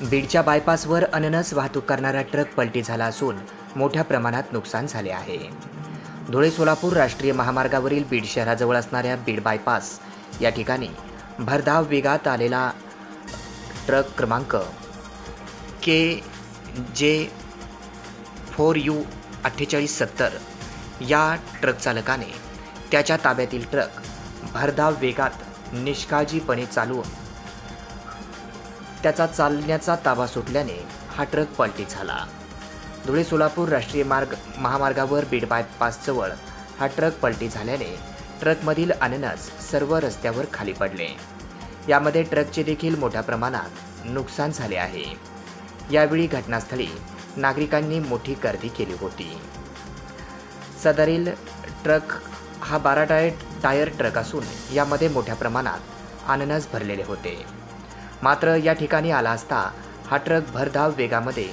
बीडच्या बायपासवर अननस वाहतूक करणारा ट्रक पलटी झाला असून मोठ्या प्रमाणात नुकसान झाले आहे. धुळे सोलापूर राष्ट्रीय महामार्गावरील बीड शहराजवळ असणाऱ्या बीड बायपास या ठिकाणी भरधाव वेगात आलेला ट्रक क्रमांक के जे फोर यू अठ्ठेचाळीस सत्तर या ट्रक चालकाने त्याच्या ताब्यातील ट्रक भरधाव वेगात निष्काळजीपणे चालवून त्याचा चालण्याचा ताबा सुटल्याने हा ट्रक पलटी झाला. धुळे सोलापूर राष्ट्रीय मार्ग महामार्गावर बीड बायपासजवळ हा ट्रक पलटी झाल्याने ट्रकमधील अननस सर्व रस्त्यावर खाली पडले. यामध्ये ट्रकचे देखील मोठ्या प्रमाणात नुकसान झाले आहे. यावेळी घटनास्थळी नागरिकांनी मोठी गर्दी केली होती. सदरील ट्रक हा बारा टायर टायर ट्रक असून यामध्ये मोठ्या प्रमाणात अननस भरलेले होते. मात्र या ठिकाणी आला असता हा ट्रक भरधाव वेगामध्ये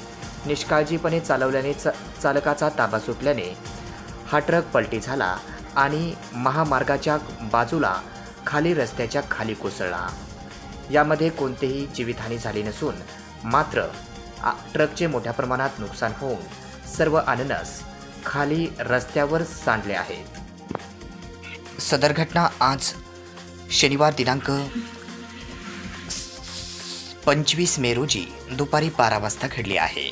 निष्काळजीपणे चालवल्याने च चालकाचा ताबा सुटल्याने हा ट्रक पलटी झाला आणि महामार्गाच्या बाजूला खाली रस्त्याच्या खाली कोसळला. यामध्ये कोणतेही जीवितहानी झाली नसून मात्र ट्रकचे मोठ्या प्रमाणात नुकसान होऊन सर्व अननस खाली रस्त्यावर सांडले आहेत. सदर घटना आज शनिवार दिनांक पंचवीस मे रोजी दुपारी बारा वाजता घडली आहे.